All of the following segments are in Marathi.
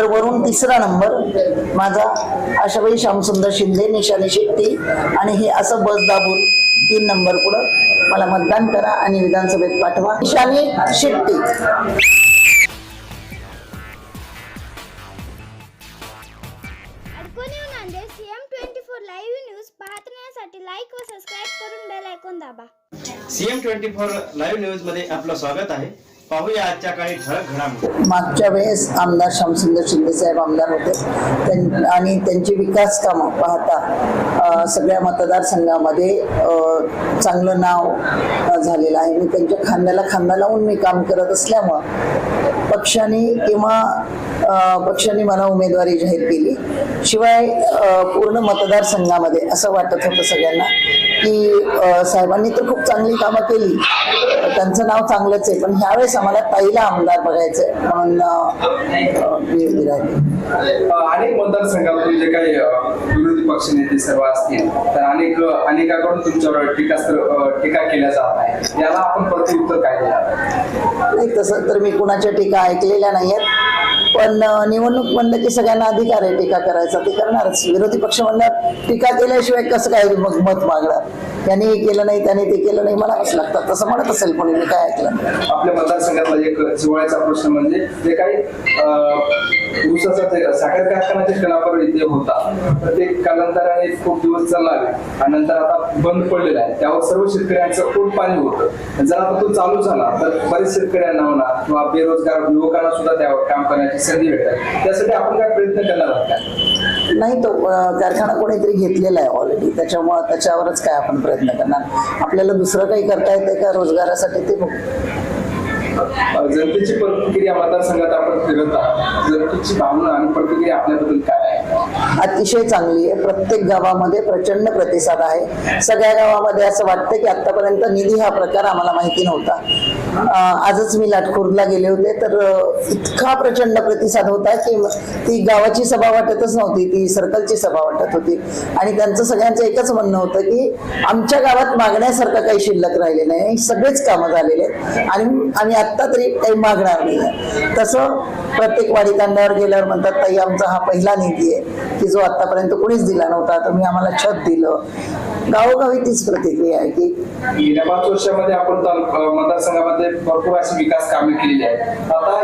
तर वरून तिसरा नंबर. माझा आशाबाई श्यामसुंदर शिंदे निशाने शेट्टी आणि हे असं बस दाबून तीन नंबर पुढं मला मतदान करा आणि विधानसभेत पाठवा. निशाने Shetty. CM twenty four live न्यूजमध्ये आपलं स्वागत आहे. पाहूया आजच्या ठळक घडामोडी. मागच्या वेळेस आमदार श्यामसुंदर शिंदे साहेब आमदार होते. आणि त्यांची विकास कामं पाहता सगळ्या मतदारसंघामध्ये चांगलं नाव झालेलं आहे. मी त्यांच्या खांद्याला खांदा लावून मी काम करत असल्यामुळं पक्षाने किंवा पक्षाने मला उमेदवारी जाहीर केली. शिवाय पूर्ण मतदारसंघामध्ये असं वाटत होतं सगळ्यांना की साहेबांनी तर खूप चांगली कामं केली. त्यांचं नाव चांगलंच आहे. पण ह्यावेळेस आम्हाला पहिला आमदार बघायचंय म्हणून अ, अ, मी उभी राहिली अनेक मतदारसंघातून जे काही विरोधी पक्ष नेते सर्व असतील तर अनेक अनेकाकडून तुमच्यावर टीका टीका केल्या जात आहे याला आपण प्रत्युत्तर काय नाही तसं तर मी कुणाच्या टीका ऐकलेल्या नाहीयेत. पण निवडणूक म्हणलं की सगळ्यांना अधिकार आहे टीका करायचा. ते करणारच. विरोधी पक्ष म्हणलं टीका केल्याशिवाय कसं काय मग मत मागणार? त्यांनी हे केलं नाही त्याने ते केलं नाही मला असं लागतात तसं म्हणत असेल कोणी मी काय ऐकलं आपल्या मतदारसंघातला एक जिव्हाळ्याचा प्रश्न म्हणजे जे काही ऊसाचा साखर कारखान्याचे कलापर इथे होता तर ते कालांतराने खूप दिवस चालला आणि नंतर आता बंद पडलेला आहे. त्यावर सर्व शेतकऱ्यांचं खूप पाणी होतं. जर आता तो चालू झाला तर बरेच शेतकऱ्यांना होणार किंवा बेरोजगार युवकांना सुद्धा त्यावर काम करण्याची संधी भेटेल त्यासाठी आपण काय प्रयत्न करणार आहात? नाही तो कारखाना कोणीतरी घेतलेला आहे ऑलरेडी त्याच्यामुळं त्याच्यावरच काय आपण प्रयत्न करणार. आपल्याला दुसरं काही करता येते का रोजगारासाठी ते बघू. जनतेची प्रतिक्रिया मतदारसंघात आपण फिरत आहात. जनतेची भावना आणि प्रतिक्रिया आपल्याबद्दल काय आहे? अतिशय चांगली आहे. प्रत्येक गावामध्ये प्रचंड प्रतिसाद आहे. सगळ्या गावामध्ये असं वाटतं की आतापर्यंत निधी हा प्रकार आम्हाला माहिती नव्हता. आजच मी लाटखोरला गेले होते तर इतका प्रचंड प्रतिसाद होता की ती गावाची सभा वाटतच नव्हती ती सर्कलची सभा वाटत होती. आणि त्यांचं सगळ्यांचं एकच म्हणणं होतं की आमच्या गावात मागण्यासारखं काही शिल्लक राहिले नाही. सगळेच कामं झालेले आहेत. आणि आम्ही आत्ता तरी काही मागणार नाही. तसं प्रत्येक वाडी गेल्यावर म्हणतात ताई आमचा हा पहिला निधी आहे की जो आतापर्यंत कोणीच दिला नव्हता तुम्ही आम्हाला छत दिलं. गावोगावी तीच प्रतिक्रिया आहे की गेल्या पाच वर्षामध्ये आपण मतदारसंघामध्ये भरपूर अशी विकास कामे केलेली आहेत. आता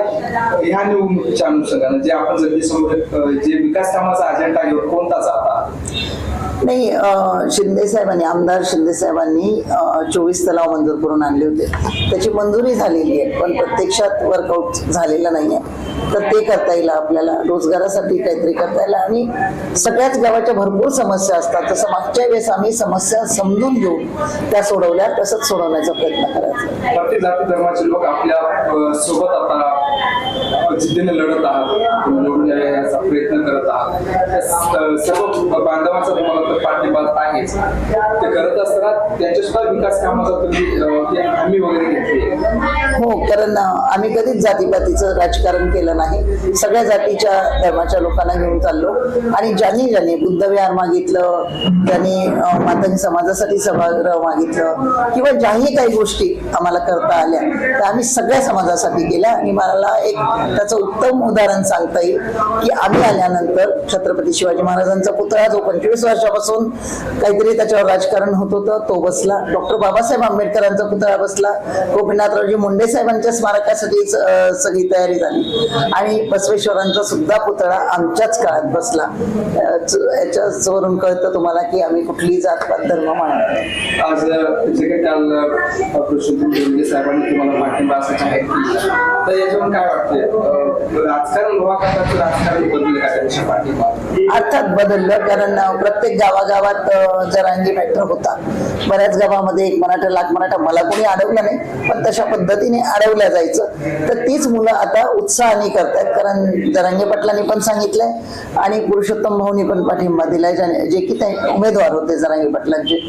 ह्या निवडणुकीच्या अनुषंगाने जे आपण जनतेसमोर अ, जे विकास कामाचा अजेंडा घेऊन कोणताच आता नाही शिंदे साहेबांनी आमदार शिंदे साहेबांनी चोवीस तलाव मंजूर करून आणले होते. त्याची मंजुरी झालेली आहे पण प्रत्यक्षात वर्कआउट झालेला नाही आहे तर ते करता येईल आपल्याला रोजगारासाठी काहीतरी करता येईल. आणि सगळ्याच गावाच्या भरपूर समस्या असतात. तसं मागच्या वेळेस आम्ही समस्या समजून घेऊन त्या सोडवल्या तसंच सोडवण्याचा प्रयत्न करायचा. धर्माचे लोक आपल्यासोबत आता अ, जिद्दीने लढत आहात निवडून याचा प्रयत्न करत आहात. सर्व बांधवांचा तुम्हाला तर पाठिंबा आहेच. ते करत असताना त्यांच्या सुद्धा विकास कामाचा तुम्ही हमी वगैरे घेतली हो कारण आम्ही कधीच जातीपातीचं राजकारण केलं नाही. सगळ्या जातीच्या धर्माच्या लोकांना घेऊन चाललो. आणि ज्यांनी ज्यांनी बुद्धविहार मागितलं ज्यांनी मातंग समाजासाठी सभागृह मागितलं किंवा ज्याही काही गोष्टी आम्हाला करता आल्या त्या आम्ही सगळ्या समाजासाठी केल्या. आणि मला एक त्याचं उत्तम उदाहरण सांगता येईल की आम्ही आल्यानंतर छत्रपती शिवाजी महाराजांचा पुतळा जो पंचवीस वर्षापासून काहीतरी त्याच्यावर राजकारण होत होतं तो बसला. डॉक्टर बाबासाहेब आंबेडकरांचा पुतळा बसला. गोपीनाथरावजी मुंडे साहेबांच्या स्मारकासाठीच सगळी तयारी झाली. आणि बसवेश्वरांचा सुद्धा पुतळा आमच्याच काळात बसला. याच्यावरून कळतं तुम्हाला की आम्ही कुठली जातपात धर्म मानत नाही. आज जे काही काल साहेबांनी तुम्हाला पाठिंबा असायचा आहे तर याच्यावर काय राजकारण राजकारण बदललं का त्यांच्या अर्थात बदललं कारण प्रत्येक गावागावात जरांगी मॅटर होता बऱ्याच गावामध्ये एक मराठा लाख मराठा मला कोणी अडवलं नाही पण तशा पद्धतीने अडवल्या जायचं. तर तीच मुलं आता उत्साहाने करतात कारण जरांगे पाटलांनी पण सांगितलंय आणि पुरुषोत्तम भाऊनी पण पाठिंबा दिलाय जे की ते उमेदवार होते जरांगे पाटलांचे.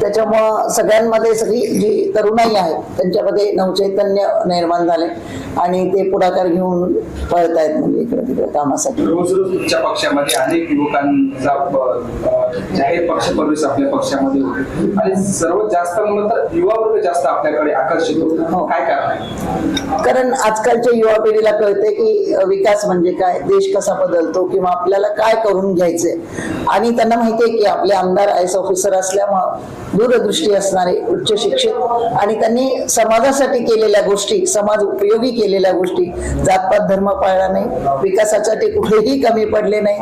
त्याच्यामुळं सगळ्यांमध्ये सगळी जी तरुणाई आहे त्यांच्यामध्ये नवचैतन्य निर्माण झाले आणि ते पुढाकार घेऊन पळतायत म्हणजे इकडे तिकडे कामासाठी. रोज रोज तुमच्या पक्षामध्ये अनेक युवकांचा जाहीर पक्ष प्रवेश आपल्या पक्षामध्ये होते. आणि सर्वात जास्त म्हणलं तर युवा वर्ग जास्त आपल्याकडे आकर्षित हो. होतो काय कारण आहे? कारण आजकालच्या युवा पिढीला कळते की विकास म्हणजे काय? देश कसा बदलतो किंवा आपल्याला काय करून घ्यायचंय? आणि त्यांना माहिती आहे की आपले आमदार आय एस ऑफिसर असल्यामुळं दूरदृष्टी असणारे उच्च शिक्षित आणि त्यांनी समाजासाठी केलेल्या गोष्टी समाज उपयोगी केलेल्या गोष्टी जातपात धर्म पाळला नाही विकासासाठी कुठेही कमी पडले नाही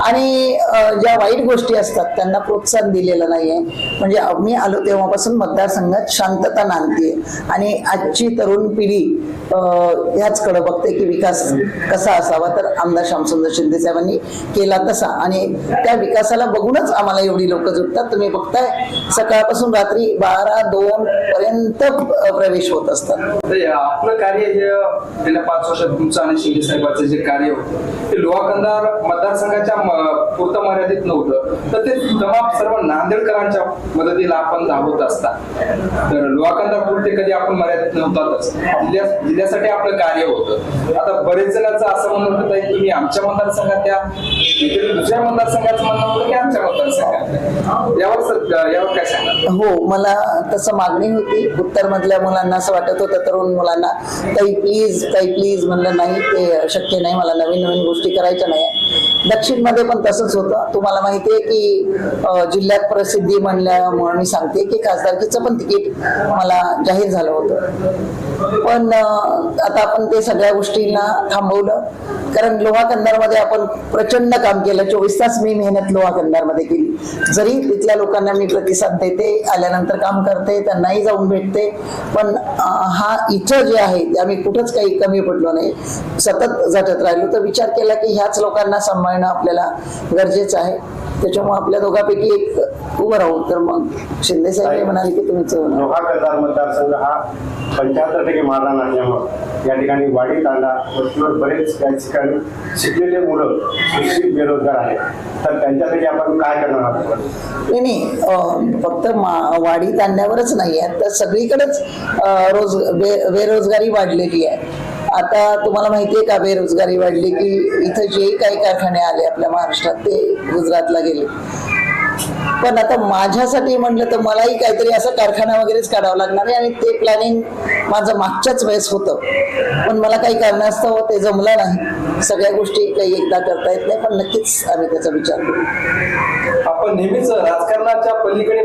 आणि ज्या वाईट गोष्टी असतात त्यांना प्रोत्साहन दिलेलं नाहीये. म्हणजे मी आलो तेव्हापासून मतदारसंघात शांतता नांदतीये. आणि आजची तरुण पिढी ह्याच ह्याचकडे बघते की विकास कसा असावा. तर आमदार श्यामसुंदर शिंदे साहेबांनी केला तसा. आणि त्या विकासाला बघूनच आम्हाला एवढी लोक जुटतात. तुम्ही बघताय सकाळपासून रात्री बारा दोन पर्यंत प्रवेश होत असतात. आपलं कार्य गेल्या पाच वर्षात तुमचं आणि शिंदे साहेबांचं जे कार्य होतं ते लोहाकंदार मतदारसंघाच्या पुरतं मर्यादित नव्हतं. तर ते तमाम सर्व नांदेडकरांच्या मदतीला आपण धावत असता. तर लोहाकंदार पुरते कधी आपण मर्यादित नव्हतातच. जिल्ह्या जिल्ह्यासाठी आपलं कार्य होतं. आता बरेच जणांचं असं म्हणणं होतं की तुम्ही आमच्या मतदारसंघात या दुसऱ्या मतदारसंघाचं म्हणणं होतं की आमच्या मतदारसंघात यावर सर- यावर काय सांगा हो मला तसं मागणी होती. उत्तर मधल्या मुलांना असं वाटत होतं तरुण मुलांना काही प्लीज ताई प्लीज म्हणलं नाही ते शक्य नाही मला नवीन नवीन गोष्टी करायच्या नाही दक्षिणमध्ये पण तसंच होतं. तुम्हाला माहिती आहे की जिल्ह्यात प्रसिद्धी म्हणल्यामुळे मी सांगते की खासदारकीचं पण तिकीट मला जाहीर झालं होतं. पण आता आपण ते सगळ्या गोष्टींना थांबवलं. कारण लोहा कंधारमध्ये आपण प्रचंड काम केलं. चोवीस तास मी मेहनत लोहा कंधारमध्ये केली. जरी तिथल्या लोकांना मी प्रतिसाद देते आल्यानंतर काम करते त्यांनाही जाऊन भेटते. पण हा इथं जे आहे आम्ही कुठंच काही कमी पडलो नाही. सतत झटत राहिलो. तर विचार केला की ह्याच लोकांना सांभाळणं आपल्याला गरजेचं आहे. त्याच्यामुळे आपल्या दोघांपैकी एक उभं राहू तर मग शिंदे साहेब म्हणाले की लोहा कतार मतदारसंघ हा पंच्याहत्तर टक्के मारला असल्यामुळं या ठिकाणी वाढीत आला वस्तीवर बरेच त्या ठिकाणी शिकलेले मुलं सुशिक्षित बेरोजगार आहेत. तर त्यांच्यासाठी आपण काय करणार आहोत? नाही नाही फक्त वाढीत आणण्यावरच नाही आहे. तर सगळीकडेच रोज बे बेरोजगारी वाढलेली आहे. आता तुम्हाला माहिती आहे का बेरोजगारी वाढली की इथं जे काही कारखाने आले आपल्या महाराष्ट्रात ते गुजरातला गेले. पण आता माझ्यासाठी म्हटलं तर मलाही काहीतरी असं कारखाना वगैरेच काढावं लागणार आहे आणि ते प्लॅनिंग माझं मागच्याच वेळेस होतं. पण मला काही कारणास्तव ते जमलं नाही. सगळ्या गोष्टी काही एकदा करता येत नाही पण नक्कीच आम्ही त्याचा विचार करू. आपण नेहमीच राजकारणाच्या पलीकडे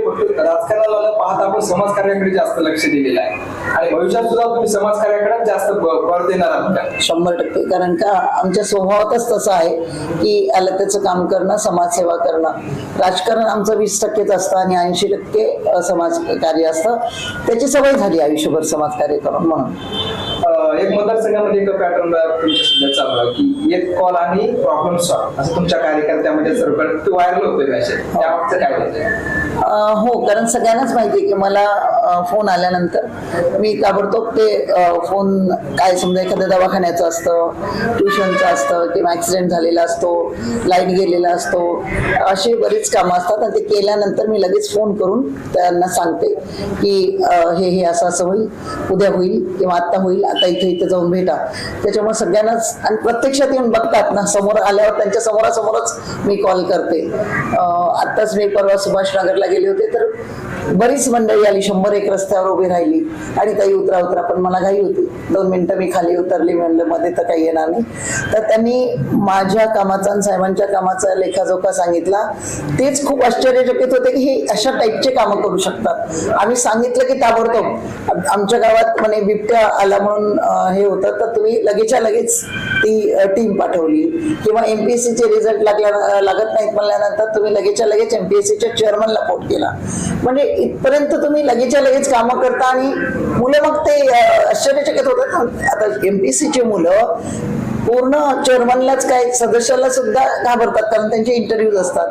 राजकारणाला पाहता आपण समाजकार्याकडे जास्त लक्ष दिलेलं आहे. आणि भविष्यात सुद्धा तुम्ही समाजकार्याकडे जास्त भर देणार आहात का? शंभर टक्के. कारण का आमच्या स्वभावातच तसं आहे की आलं त्याचं काम करणं समाजसेवा करणं. राजकारण आमचं वीस टक्केच असतं आणि ऐंशी टक्के अ, समाजकार्य असतं. त्याची सवय झाली आयुष्यभर समाजकार्य करून म्हणून अं, एक मतदारसंघामध्ये एक पॅटर्न तुमच्या सध्या चालू आहे की एक कॉल आणि प्रॉब्लेम सॉल्व्ह असं तुमच्या कार्यकर्त्यामध्ये सर्व ते व्हायरल होतोय मॅसेज त्याबाबतचं काय होतंय? हो कारण सगळ्यांनाच माहिती आहे की मला फोन आल्यानंतर मी ताबडतोब ते फोन काय समजा एखाद्या दवाखान्याचं असतं ट्युशनचं असतं किंवा ॲक्सिडेंट झालेला असतो लाइट गेलेला असतो अशी बरीच कामं असतात आणि ते केल्यानंतर मी लगेच फोन करून त्यांना सांगते की हे हे असं असं होईल उद्या होईल किंवा आत्ता होईल आता इथे इथे जाऊन भेटा. त्याच्यामुळे सगळ्यांनाच आणि प्रत्यक्षात येऊन बघतात ना समोर आल्यावर त्यांच्या समोरासमोरच मी कॉल करते. आत्ताच मी परवा सुभाष नगरला गेले होते तर बरीच मंडळी आली शंभर एक रस्त्यावर उभी राहिली. आणि काही उतरा उतरा पण मला घाई होती. दोन मिनिटं मी खाली उतरली म्हणलं मध्ये तर काही येणार नाही. तर त्यांनी माझ्या कामाचा आणि साहेबांच्या कामाचा लेखाजोखा सांगितला. तेच खूप आश्चर्यचकित होते की हे अशा टाईपचे कामं करू शकतात. आम्ही सांगितलं की ताबडतोब. आमच्या गावात म्हणे बिबट्या आला म्हणून हे होतं तर तुम्ही लगेचच्या लगेच ती टीम पाठवली किंवा एमपीएससीचे रिझल्ट लागल्या लागत नाहीत म्हणल्यानंतर तुम्ही लगेचच्या लगेच एमपीएससीच्या चेअरमनला फोन केला म्हणजे इथपर्यंत तुम्ही लगेचच्या लगेच कामं करता आणि मुलं मग ते आश्चर्यचकित होतात ना. आता एमपीएससीचे मुलं पूर्ण चेअरमनलाच काय सदस्याला सुद्धा घाबरतात कारण त्यांचे इंटरव्ह्यूज असतात.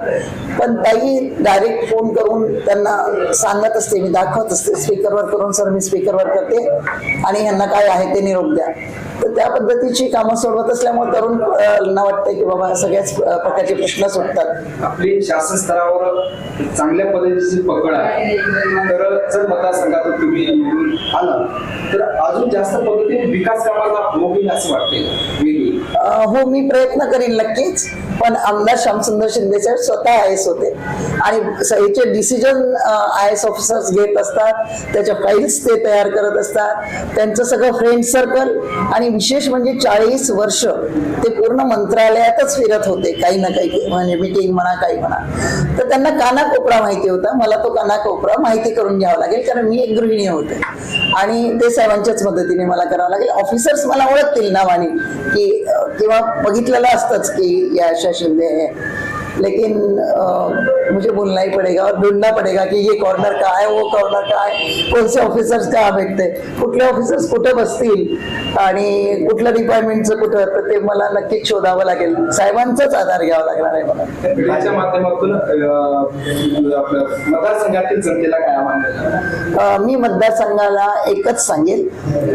पण ताई डायरेक्ट फोन करून त्यांना सांगत असते मी दाखवत असते स्पीकरवर करून सर मी स्पीकरवर करते आणि ह्यांना काय आहे ते निरोप द्या. तर त्या पद्धतीची कामं सोडवत असल्यामुळे तरुण ना वाटतं की बाबा सगळ्याच प्रकारचे प्रश्न सुटतात. आपली शासन स्तरावर चांगल्या पद्धतीची पकड आहे. तर जर मतदारसंघातून तुम्ही आला तर अजून जास्त पद्धतीने विकास कामाला मोहीम असं वाटते हो मी प्रयत्न करीन नक्कीच पण आमदार श्यामसुंदर शिंदे साहेब स्वतः आय एस होते. आणि याचे डिसिजन आय एस ऑफिसर्स घेत असतात त्याच्या फाईल्स ते तयार करत असतात त्यांचं सगळं फ्रेंड सर्कल आणि विशेष म्हणजे चाळीस वर्ष ते पूर्ण मंत्रालयातच फिरत होते काही ना काही म्हणजे मिटिंग म्हणा काही म्हणा. तर त्यांना कानाकोपरा माहिती होता. मला तो कानाकोपरा माहिती करून घ्यावा लागेल कारण मी एक गृहिणी होते. आणि ते साहेबांच्याच मदतीने मला करावं लागेल. ऑफिसर्स मला ओळखतील नावाने की किंवा बघितलेलं असतंच की या अशा शिंदे लेकिन मुझे बोलना ही पड़ेगा और ढूंढना पड़ेगा कि ये कॉर्नर का है वो कॉर्नर का है कोणते ऑफिसर्स का भेटते कुठले ऑफिसर्स कुठे बसतील आणि कुठलं डिपार्टमेंटचं कुठं तर ते मला नक्कीच शोधावं लागेल. साहेबांचाच आधार घ्यावा लागणार आहे मला. माध्यमातून मतदारसंघातील जनतेला काय आव्हान मी मतदारसंघाला एकच सांगेल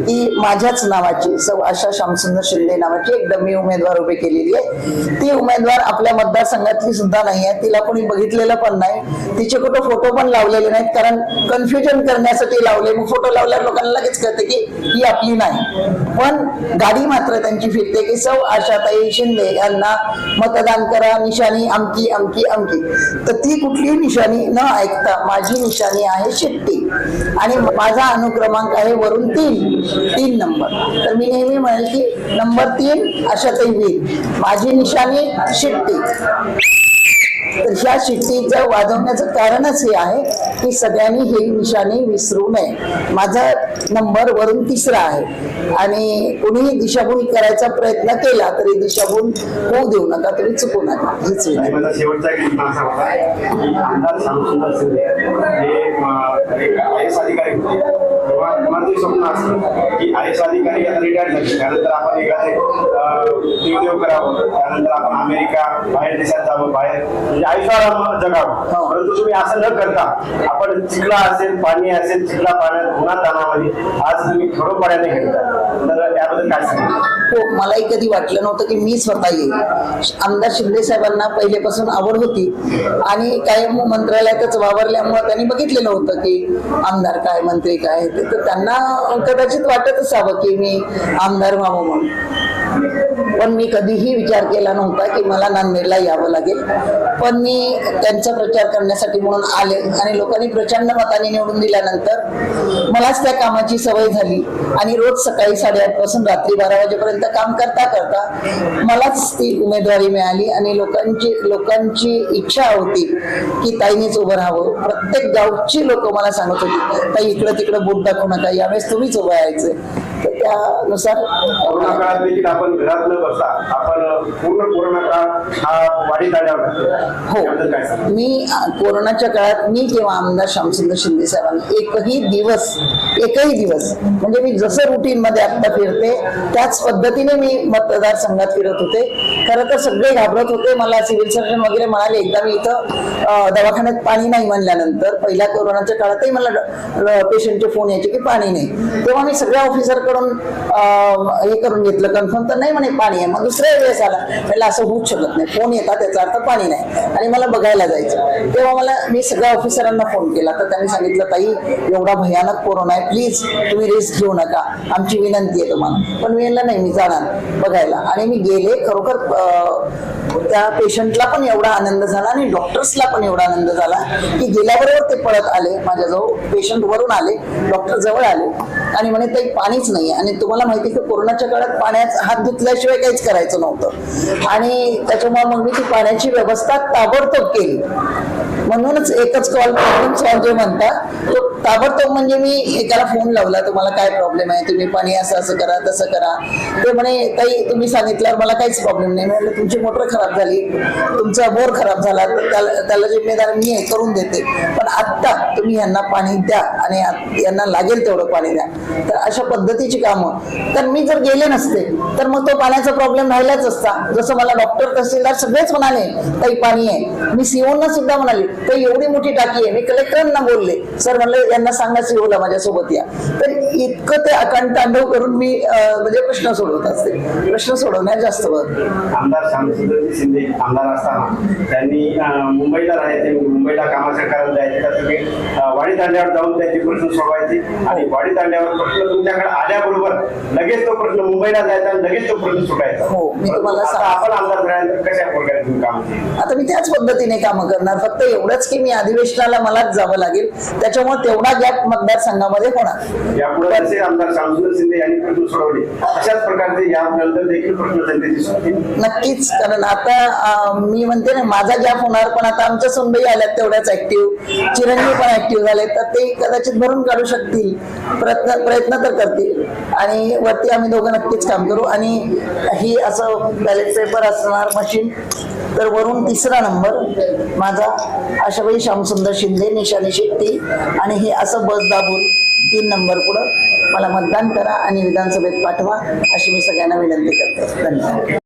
की माझ्याच नावाची सौ आशा श्यामसुंदर शिंदे नावाची एक डमी उमेदवार उभी केलेली आहे. ती उमेदवार आपल्या मतदारसंघातली सुद्धा नाही आहे तिला कोणी बघितलेलं पण नाही. तिचे कुठं फोटो पण लावलेले नाहीत. कारण कन्फ्युजन करण्यासाठी लावले. मग फोटो लावल्यावर लोकांना लगेच कळते की ही आपली नाही. पण गाडी मात्र त्यांची फिरते की सौ आशाताई शिंदे यांना मतदान करा. निशाणी अमकी अमकी अमकी तर ती कुठली निशाणी न ऐकता माझी निशाणी आहे शिट्टी. आणि माझा अनुक्रमांक आहे वरून तीन. तीन नंबर. तर मी नेहमी म्हणेल की नंबर तीन आशाताई होईल माझी निशाणी शिट्टी. तर ह्या शिट्टीचं वाजवण्याचं कारणच हे आहे की सगळ्यांनी हे निशाणी विसरू नये. माझा नंबर वरून तिसरा आहे. आणि कुणीही दिशाभूल करायचा प्रयत्न केला तरी दिशाभूल होऊ देऊ नका तरी चुकू नका. हीच विनंती. माझा हे स्वप्न असतं. की आय एस अधिकारी आता रिटायर झाले. त्यानंतर आपण एखादे देवदेव करावं. त्यानंतर आपण अमेरिका बाहेर देशात जावं बाहेर म्हणजे आयुष्याला जगावं. परंतु तुम्ही असं न करता आपण चिखला असेल पाणी असेल चिखला पाण्यात उन्हात तानामध्ये आज तुम्ही खरोपाड्याने घेता तर याबद्दल काय सांगितलं हो मलाही कधी वाटलं नव्हतं की मी स्वतः येईल. आमदार शिंदे साहेबांना पहिलेपासून आवड होती. आणि कायम मंत्रालयातच वावरल्यामुळे त्यांनी बघितलेलं होतं की आमदार काय मंत्री काय ते तर त्यांना कदाचित वाटत असावं की मी आमदार व्हावं म्हणून. पण मी कधीही विचार केला नव्हता की मला नांदेडला यावं लागेल. पण मी त्यांचा प्रचार करण्यासाठी म्हणून आले आणि लोकांनी प्रचंड मताने निवडून दिल्यानंतर मलाच त्या कामाची सवय झाली. आणि रोज सकाळी साडेआठपासून रात्री बारा वाजेपर्यंत काम करता करता मलाच ती उमेदवारी मिळाली आणि लोकांची लोकांची इच्छा होती की ताईनेच उभं राहावं. प्रत्येक गावची लोक मला सांगत होती ताई इकडं तिकडं बोट दाखवू नका यावेळेस तुम्हीच उभं यायचं त्यानुसार कोरोना काळात देखील आपण घरात न बसता आपण पूर्ण कोरोना काळ हा वाढीत आल्यावर हो. मी कोरोनाच्या काळात मी किंवा आमदार श्यामसुंदर शिंदे साहेबांनी एकही दिवस एकही दिवस म्हणजे मी जसं रुटीन मध्ये आता फिरते त्याच पद्धतीने मी मतदारसंघात फिरत होते. खरं तर सगळे घाबरत होते. मला सिव्हिल सर्जन वगैरे म्हणाले एकदा मी इथं दवाखान्यात पाणी नाही म्हणल्यानंतर. पहिल्या कोरोनाच्या काळातही मला पेशंटचे फोन यायचे की पाणी नाही. तेव्हा मी सगळ्या ऑफिसरकडून हे करून घेतलं कन्फर्म तर नाही म्हणे पाणी आहे. मग दुसऱ्या वेळेस आला. त्याला असं होऊच शकत नाही. फोन येतात त्याचा अर्थ पाणी नाही. आणि मला बघायला जायचं. तेव्हा मला मी सगळ्या ऑफिसरांना फोन केला. तर त्यांनी सांगितलं ताई एवढा भयानक कोरोना आहे. प्लीज तुम्ही रिस्क घेऊ नका. आमची विनंती आहे तुम्हाला. पण मी नाही मी जाणार बघायला. आणि मी गेले खरोखर त्या पेशंटला पण एवढा आनंद झाला आणि डॉक्टर्सला पण एवढा आनंद झाला की गेल्याबरोबर ते पळत आले माझ्याजवळ पेशंट वरून आले डॉक्टर जवळ आले. आणि म्हणे ते पाणीच नाही आणि तुम्हाला माहिती की कोरोनाच्या काळात पाण्यात हात धुतल्याशिवाय काहीच करायचं नव्हतं. आणि त्याच्यामुळे मग मी ती पाण्याची व्यवस्था ताबडतोब केली. म्हणूनच एकच कॉल प्रॉब्लेम सॉल्व्ह जे म्हणतात तो ताबडतोब म्हणजे मी एकाला फोन लावला तुम्हाला काय प्रॉब्लेम आहे? तुम्ही पाणी असं असं करा तसं करा. ते म्हणे ताई तुम्ही सांगितल्यावर मला काहीच प्रॉब्लेम नाही. म्हणलं म्हटलं तुमची मोटर खराब झाली तुमचा बोर खराब झाला तर त्याला त्याला जिम्मेदार मी हे करून देते. पण आत्ता तुम्ही यांना पाणी द्या आणि यांना लागेल तेवढं पाणी द्या. तर अशा पद्धतीची कामं. तर मी जर गेले नसते तर मग तो पाण्याचा प्रॉब्लेम राहिलाच असता. जसं मला डॉक्टर तहसीलदार सगळेच म्हणाले काही पाणी आहे. मी सीओना सुद्धा म्हणाले काही एवढी मोठी टाकी आहे. मी कलेक्टरांना बोलले सर म्हणलं यांना सांगा सीओला माझ्यासोबत या. तर इतकं ते अकांड तांडव करून मी म्हणजे प्रश्न सोडवत असते. प्रश्न सोडवण्यात जास्त बघ आमदार शिंदे आमदार असताना. त्यांनी मुंबईला राहायचे मुंबईला कामाच्या कारण जायचे तर तुम्ही वाडी तांड्यावर जाऊन त्यांचे प्रश्न सोडवायचे. आणि वाडी तांड्यावर प्रश्न तुमच्याकडे आल्याबरोबर लगेच तो प्रश्न मुंबईला जायचा आणि लगेच तो प्रश्न सुटायचा. हो, मी तुम्हाला आता सांग- आपण आमदार झाल्यानंतर कशा प्रकारे तुम्ही काम केली आता मी त्याच पद्धतीने कामं करणार. फक्त एवढंच की मी अधिवेशनाला मलाच जावं लागेल. त्याच्यामुळे तेवढा गॅप मतदारसंघामध्ये होणार. यापुढे जसे आमदार शामसुंदर शिंदे यांनी प्रश्न सोडवले. अशाच प्रकारचे यानंतर देखील प्रश्न जनतेची सुटतील नक्कीच कारण आता आता मी म्हणते ना माझा गॅप होणार पण आता आमच्या सुनबाई आल्यात तेवढ्याच ऍक्टिव्ह चिरंजीव पण ऍक्टिव्ह झाले तर ते कदाचित भरून काढू शकतील. प्रयत्न प्रयत्न तर करतील. आणि वरती आम्ही दोघं नक्कीच काम करू. आणि ही असं बॅलेट पेपर असणार मशीन तर वरून तिसरा नंबर माझा आशाबाई श्यामसुंदर शिंदे निशानी शेट्टी. आणि हे असं बस दाबून तीन नंबर पुढं मला मतदान करा आणि विधानसभेत पाठवा अशी मी सगळ्यांना विनंती करते. धन्यवाद.